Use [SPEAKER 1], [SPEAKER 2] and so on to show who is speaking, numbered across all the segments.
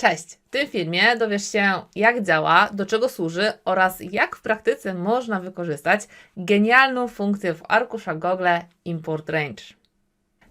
[SPEAKER 1] Cześć! W tym filmie dowiesz się, jak działa, do czego służy oraz jak w praktyce można wykorzystać genialną funkcję w arkusza Google Import Range.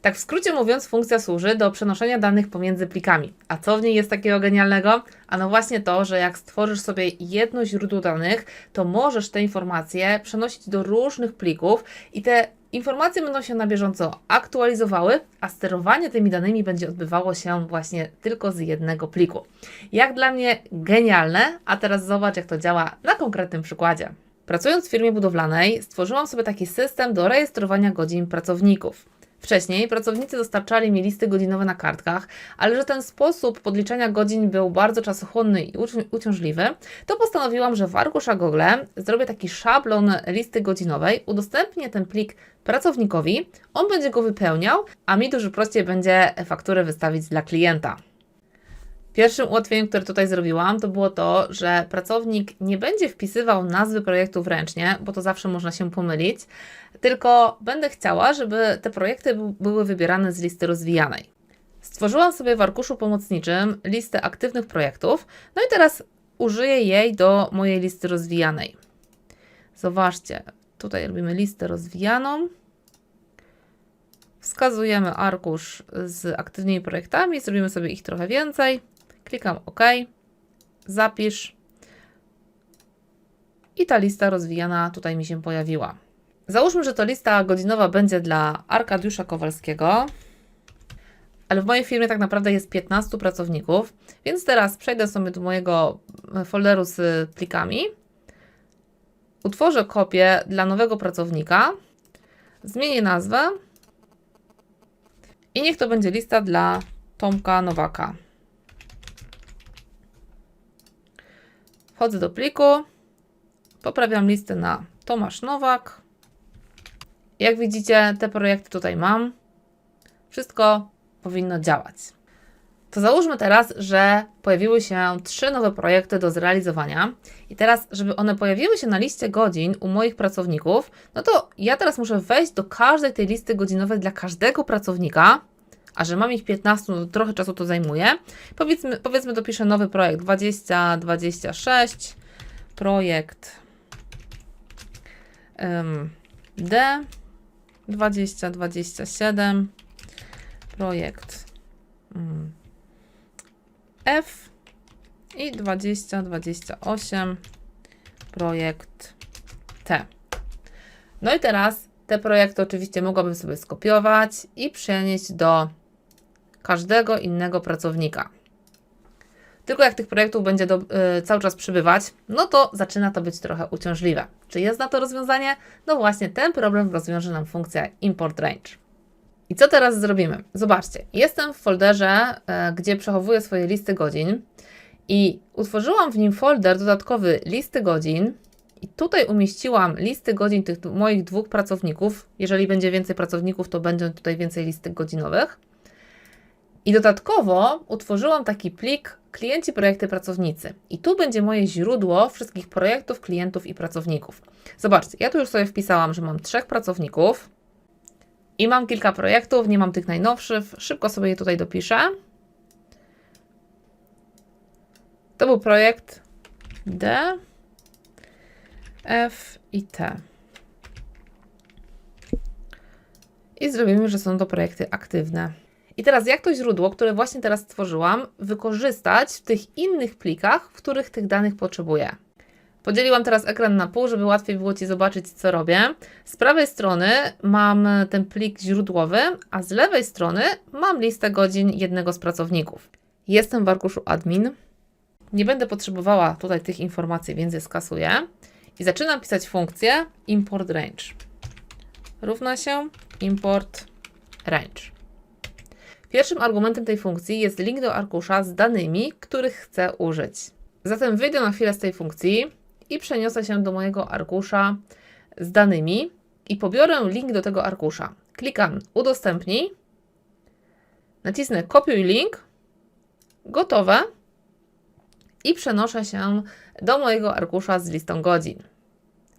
[SPEAKER 1] Tak w skrócie mówiąc, funkcja służy do przenoszenia danych pomiędzy plikami. A co w niej jest takiego genialnego? A no właśnie to, że jak stworzysz sobie jedno źródło danych, to możesz te informacje przenosić do różnych plików i te informacje będą się na bieżąco aktualizowały, a sterowanie tymi danymi będzie odbywało się właśnie tylko z jednego pliku. Jak dla mnie genialne, a teraz zobacz, jak to działa na konkretnym przykładzie. Pracując w firmie budowlanej, stworzyłam sobie taki system do rejestrowania godzin pracowników. Wcześniej pracownicy dostarczali mi listy godzinowe na kartkach, ale że ten sposób podliczania godzin był bardzo czasochłonny i uci- uciążliwy, to postanowiłam, że w arkusza Google zrobię taki szablon listy godzinowej, udostępnię ten plik pracownikowi, on będzie go wypełniał, a mi dużo prościej będzie fakturę wystawić dla klienta. Pierwszym ułatwieniem, które tutaj zrobiłam, to było to, że pracownik nie będzie wpisywał nazwy projektów ręcznie, bo to zawsze można się pomylić, tylko będę chciała, żeby te projekty były wybierane z listy rozwijanej. Stworzyłam sobie w arkuszu pomocniczym listę aktywnych projektów, no i teraz użyję jej do mojej listy rozwijanej. Zobaczcie, tutaj robimy listę rozwijaną. Wskazujemy arkusz z aktywnymi projektami, zrobimy sobie ich trochę więcej. Klikam OK, zapisz i ta lista rozwijana tutaj mi się pojawiła. Załóżmy, że to lista godzinowa będzie dla Arkadiusza Kowalskiego, ale w mojej firmie tak naprawdę jest 15 pracowników, więc teraz przejdę sobie do mojego folderu z plikami, utworzę kopię dla nowego pracownika, zmienię nazwę i niech to będzie lista dla Tomka Nowaka. Wchodzę do pliku, poprawiam listę na Tomasz Nowak. Jak widzicie, te projekty tutaj mam. Wszystko powinno działać. To załóżmy teraz, że pojawiły się trzy nowe projekty do zrealizowania i teraz, żeby one pojawiły się na liście godzin u moich pracowników, no to ja teraz muszę wejść do każdej tej listy godzinowej dla każdego pracownika, a że mam ich 15, no to trochę czasu to zajmuje. Powiedzmy, powiedzmy dopiszę nowy projekt. 2026, projekt ym, D. 2027, projekt ym, F. I 2028, projekt T. No i teraz te projekty oczywiście mogłabym sobie skopiować i przenieść do każdego innego pracownika. Tylko jak tych projektów będzie do, y, cały czas przybywać, no to zaczyna to być trochę uciążliwe. Czy jest na to rozwiązanie? No właśnie, ten problem rozwiąże nam funkcja Import Range. I co teraz zrobimy? Zobaczcie, jestem w folderze, y, gdzie przechowuję swoje listy godzin i utworzyłam w nim folder dodatkowy listy godzin, i tutaj umieściłam listy godzin tych moich dwóch pracowników. Jeżeli będzie więcej pracowników, to będzie tutaj więcej listek godzinowych. I dodatkowo utworzyłam taki plik klienci, projekty, pracownicy. I tu będzie moje źródło wszystkich projektów, klientów i pracowników. Zobaczcie, ja tu już sobie wpisałam, że mam trzech pracowników i mam kilka projektów, nie mam tych najnowszych. Szybko sobie je tutaj dopiszę. To był projekt D. F i T. I zrobimy, że są to projekty aktywne. I teraz jak to źródło, które właśnie teraz stworzyłam, wykorzystać w tych innych plikach, w których tych danych potrzebuję. Podzieliłam teraz ekran na pół, żeby łatwiej było Ci zobaczyć, co robię. Z prawej strony mam ten plik źródłowy, a z lewej strony mam listę godzin jednego z pracowników. Jestem w arkuszu admin. Nie będę potrzebowała tutaj tych informacji, więc je skasuję. I zaczynam pisać funkcję import range. Równa się import range. Pierwszym argumentem tej funkcji jest link do arkusza z danymi, których chcę użyć. Zatem wyjdę na chwilę z tej funkcji i przeniosę się do mojego arkusza z danymi i pobiorę link do tego arkusza. Klikam udostępnij, nacisnę kopiuj link, gotowe i przenoszę się do mojego arkusza z listą godzin.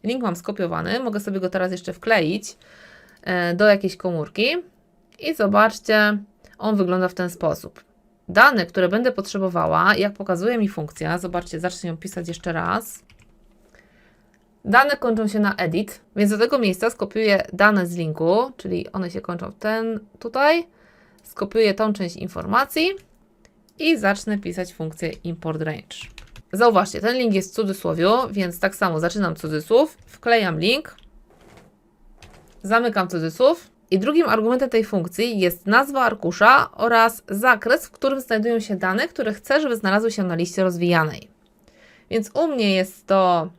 [SPEAKER 1] Link mam skopiowany, mogę sobie go teraz jeszcze wkleić e, do jakiejś komórki i zobaczcie, on wygląda w ten sposób. dane, które będę potrzebowała, jak pokazuje mi funkcja, zobaczcie, zacznę ją pisać jeszcze raz. Dane kończą się na edit, więc do tego miejsca skopiuję dane z linku, czyli one się kończą w ten tutaj. Skopiuję tą część informacji i zacznę pisać funkcję import range. Zauważcie, ten link jest w cudzysłowiu, więc tak samo zaczynam cudzysłów, wklejam link, zamykam cudzysłów i drugim argumentem tej funkcji jest nazwa arkusza oraz zakres, w którym znajdują się dane, które chcę, żeby znalazły się na liście rozwijanej. Więc u mnie jest to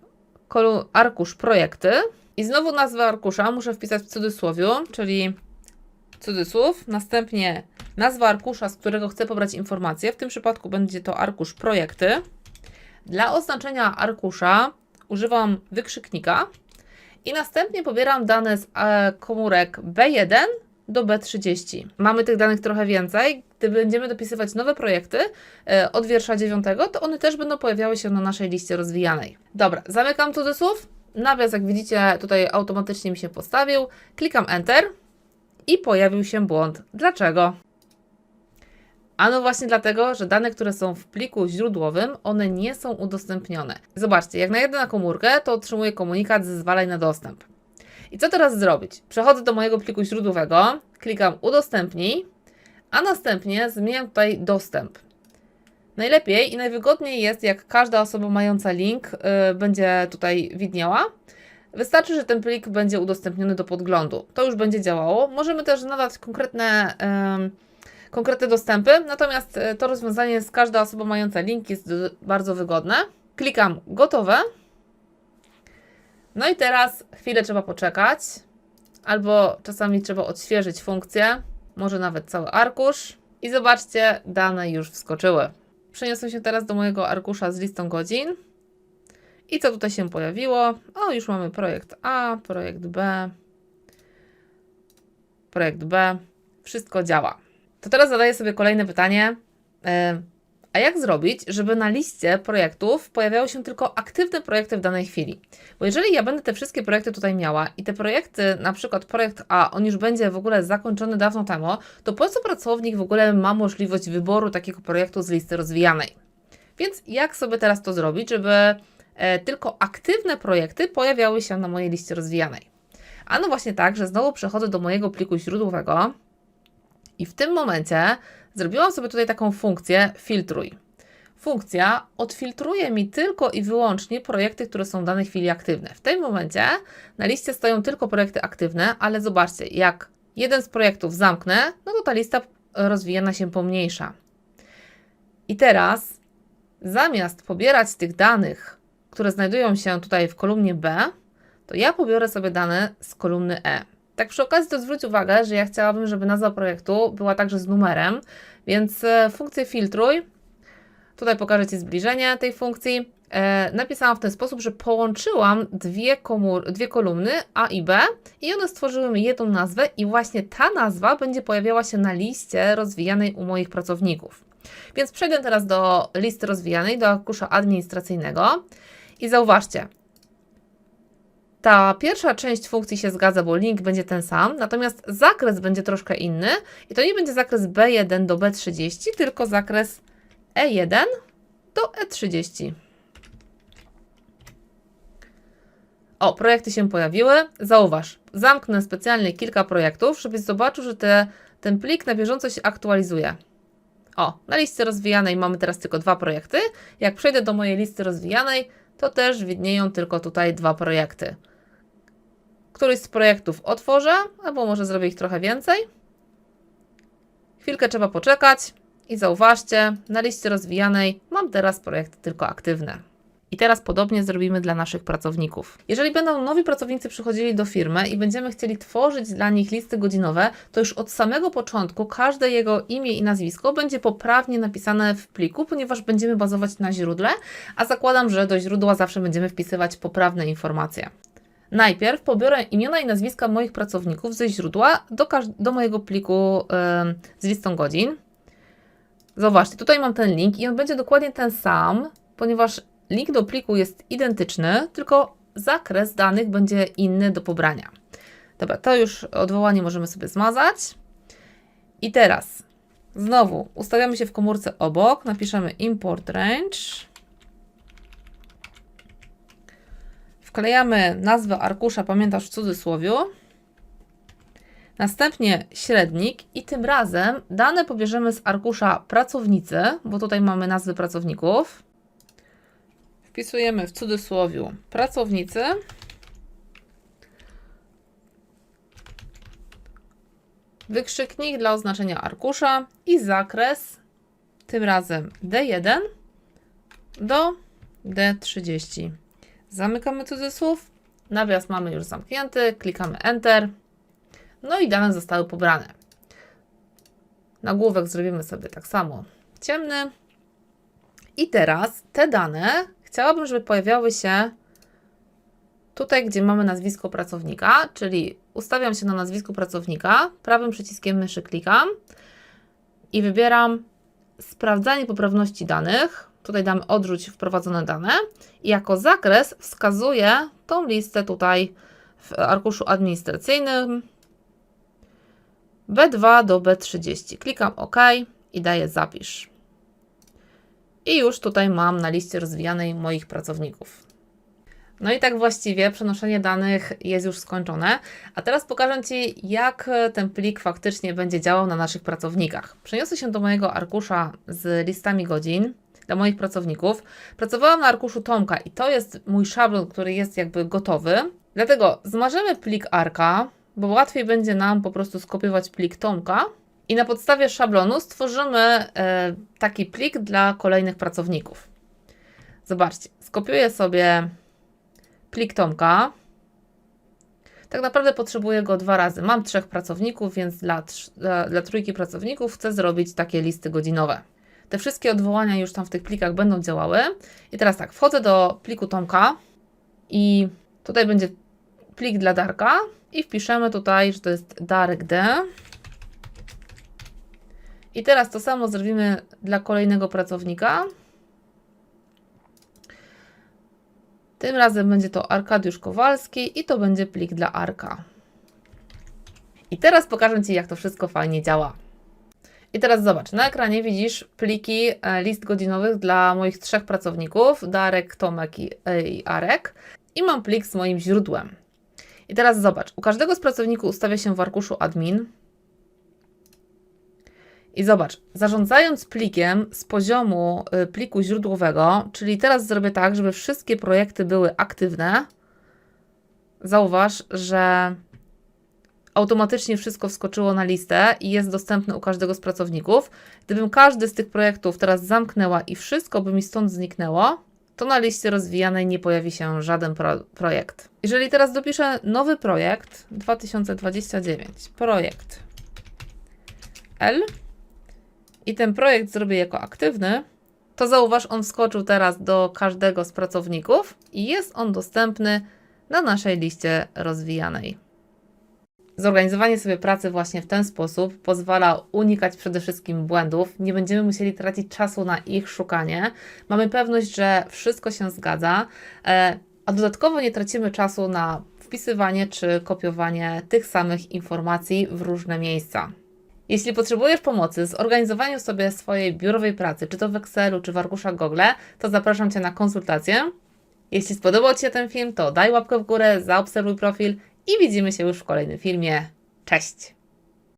[SPEAKER 1] arkusz projekty i znowu nazwę arkusza muszę wpisać w cudzysłowiu, czyli cudzysłów, następnie nazwa arkusza, z którego chcę pobrać informacje. W tym przypadku będzie to arkusz projekty. Dla oznaczenia arkusza używam wykrzyknika i następnie pobieram dane z e, komórek B1 do B30. Mamy tych danych trochę więcej. Gdy będziemy dopisywać nowe projekty e, od wiersza 9, to one też będą pojawiały się na naszej liście rozwijanej. Dobra, zamykam cudzysłów. Nawias, jak widzicie, tutaj automatycznie mi się postawił. Klikam Enter i pojawił się błąd. Dlaczego? Ano właśnie dlatego, że dane, które są w pliku źródłowym, one nie są udostępnione. Zobaczcie, jak najedę na komórkę, to otrzymuję komunikat zezwalaj na dostęp. I co teraz zrobić? Przechodzę do mojego pliku źródłowego, klikam udostępnij, a następnie zmieniam tutaj dostęp. Najlepiej i najwygodniej jest, jak każda osoba mająca link y, będzie tutaj widniała. Wystarczy, że ten plik będzie udostępniony do podglądu. To już będzie działało. Możemy też nadać konkretne, em, konkretne dostępy, natomiast e, to rozwiązanie z każda osoba mająca link jest bardzo wygodne. Klikam gotowe. No i teraz chwilę trzeba poczekać, albo czasami trzeba odświeżyć funkcję, może nawet cały arkusz. I zobaczcie, dane już wskoczyły. Przeniosę się teraz do mojego arkusza z listą godzin. I co tutaj się pojawiło? O, już mamy projekt A, projekt B, projekt B. Wszystko działa. To teraz zadaję sobie kolejne pytanie. E, A jak zrobić, żeby na liście projektów pojawiały się tylko aktywne projekty w danej chwili? Bo jeżeli ja będę te wszystkie projekty tutaj miała i te projekty, na przykład projekt A, on już będzie w ogóle zakończony dawno temu, to po co pracownik w ogóle ma możliwość wyboru takiego projektu z listy rozwijanej? Więc jak sobie teraz to zrobić, żeby e, tylko aktywne projekty pojawiały się na mojej liście rozwijanej? A no właśnie tak, że znowu przechodzę do mojego pliku źródłowego i w tym momencie zrobiłam sobie tutaj taką funkcję filtruj. Funkcja odfiltruje mi tylko i wyłącznie projekty, które są w danej chwili aktywne. W tym momencie na liście stoją tylko projekty aktywne, ale zobaczcie, jak jeden z projektów zamknę, no to ta lista rozwijana się pomniejsza. I teraz zamiast pobierać tych danych, które znajdują się tutaj w kolumnie B, to ja pobiorę sobie dane z kolumny E. Tak przy okazji to zwróć uwagę, że ja chciałabym, żeby nazwa projektu była także z numerem, więc e, funkcję filtruj, tutaj pokażę Ci zbliżenie tej funkcji, e, napisałam w ten sposób, że połączyłam dwie, komór, dwie kolumny A i B i one stworzyły mi jedną nazwę i właśnie ta nazwa będzie pojawiała się na liście rozwijanej u moich pracowników. Więc przejdę teraz do listy rozwijanej, do arkusza administracyjnego. I zauważcie, ta pierwsza część funkcji się zgadza, bo link będzie ten sam, natomiast zakres będzie troszkę inny i to nie będzie zakres B1 do B30, tylko zakres E1 do E30. O, projekty się pojawiły. Zauważ, zamknę specjalnie kilka projektów, żebyś zobaczył, że te, ten plik na bieżąco się aktualizuje. O, na liście rozwijanej mamy teraz tylko dwa projekty. Jak przejdę do mojej listy rozwijanej, to też widnieją tylko tutaj dwa projekty. Któryś z projektów otworzę, albo może zrobię ich trochę więcej. Chwilkę trzeba poczekać i zauważcie, na liście rozwijanej mam teraz projekty tylko aktywne. I teraz podobnie zrobimy dla naszych pracowników. Jeżeli będą nowi pracownicy przychodzili do firmy i będziemy chcieli tworzyć dla nich listy godzinowe, to już od samego początku każde jego imię i nazwisko będzie poprawnie napisane w pliku, ponieważ będziemy bazować na źródle, a zakładam, że do źródła zawsze będziemy wpisywać poprawne informacje. Najpierw pobiorę imiona i nazwiska moich pracowników ze źródła do, do mojego pliku z listą godzin. Zobaczcie, tutaj mam ten link i on będzie dokładnie ten sam, ponieważ link do pliku jest identyczny, tylko zakres danych będzie inny do pobrania. Dobra, to już odwołanie możemy sobie zmazać. I teraz Znowu ustawiamy się w komórce obok, napiszemy import range. Wklejamy nazwę arkusza, pamiętasz w cudzysłowiu. Następnie średnik i tym razem dane pobierzemy z arkusza pracownicy, bo tutaj mamy nazwy pracowników. Wpisujemy w cudzysłowiu pracownicy. Wykrzyknik dla oznaczenia arkusza i zakres, tym razem D1 do D30. Zamykamy cudzysłów, nawias mamy już zamknięty, klikamy Enter. No i dane zostały pobrane. Nagłówek zrobimy sobie tak samo ciemny. I teraz te dane chciałabym, żeby pojawiały się tutaj, gdzie mamy nazwisko pracownika, czyli ustawiam się na nazwisku pracownika, prawym przyciskiem myszy klikam i wybieram sprawdzanie poprawności danych. Tutaj damy odrzuć wprowadzone dane i jako zakres wskazuję tą listę tutaj w arkuszu administracyjnym B2 do B30. Klikam OK i daję zapisz. I już tutaj mam na liście rozwijanej moich pracowników. No i tak właściwie przenoszenie danych jest już skończone. A teraz pokażę Ci, jak ten plik faktycznie będzie działał na naszych pracownikach. Przeniosę się do mojego arkusza z listami godzin dla moich pracowników. Pracowałam na arkuszu Tomka i to jest mój szablon, który jest jakby gotowy. Dlatego zmarzemy plik arka, bo łatwiej będzie nam po prostu skopiować plik Tomka i na podstawie szablonu stworzymy e, taki plik dla kolejnych pracowników. Zobaczcie, skopiuję sobie plik Tomka. Tak naprawdę potrzebuję go dwa razy. Mam trzech pracowników, więc dla, dla, dla trójki pracowników chcę zrobić takie listy godzinowe. Te wszystkie odwołania już tam w tych plikach będą działały. I teraz tak, wchodzę do pliku Tomka i tutaj będzie plik dla Darka i wpiszemy tutaj, że to jest Darek D. I teraz to samo zrobimy dla kolejnego pracownika. Tym razem będzie to Arkadiusz Kowalski i to będzie plik dla Arka. I teraz pokażę Ci, jak to wszystko fajnie działa. I teraz zobacz, na ekranie widzisz pliki e, list godzinowych dla moich trzech pracowników, Darek, Tomek i, e, i Arek. I mam plik z moim źródłem. I teraz zobacz, u każdego z pracowników ustawia się w arkuszu admin. I zobacz, zarządzając plikiem z poziomu y, pliku źródłowego, czyli teraz zrobię tak, żeby wszystkie projekty były aktywne, zauważ, że automatycznie wszystko wskoczyło na listę i jest dostępne u każdego z pracowników. Gdybym każdy z tych projektów teraz zamknęła i wszystko by mi stąd zniknęło, to na liście rozwijanej nie pojawi się żaden pro projekt. Jeżeli teraz dopiszę nowy projekt 2029, projekt L i ten projekt zrobię jako aktywny, to zauważ, on wskoczył teraz do każdego z pracowników i jest on dostępny na naszej liście rozwijanej. Zorganizowanie sobie pracy właśnie w ten sposób pozwala unikać przede wszystkim błędów. Nie będziemy musieli tracić czasu na ich szukanie. Mamy pewność, że wszystko się zgadza, e, a dodatkowo nie tracimy czasu na wpisywanie czy kopiowanie tych samych informacji w różne miejsca. Jeśli potrzebujesz pomocy z organizowaniem sobie swojej biurowej pracy, czy to w Excelu, czy w arkuszach Google, to zapraszam Cię na konsultację. Jeśli spodobał Ci się ten film, to daj łapkę w górę, zaobserwuj profil i widzimy się już w kolejnym filmie. Cześć!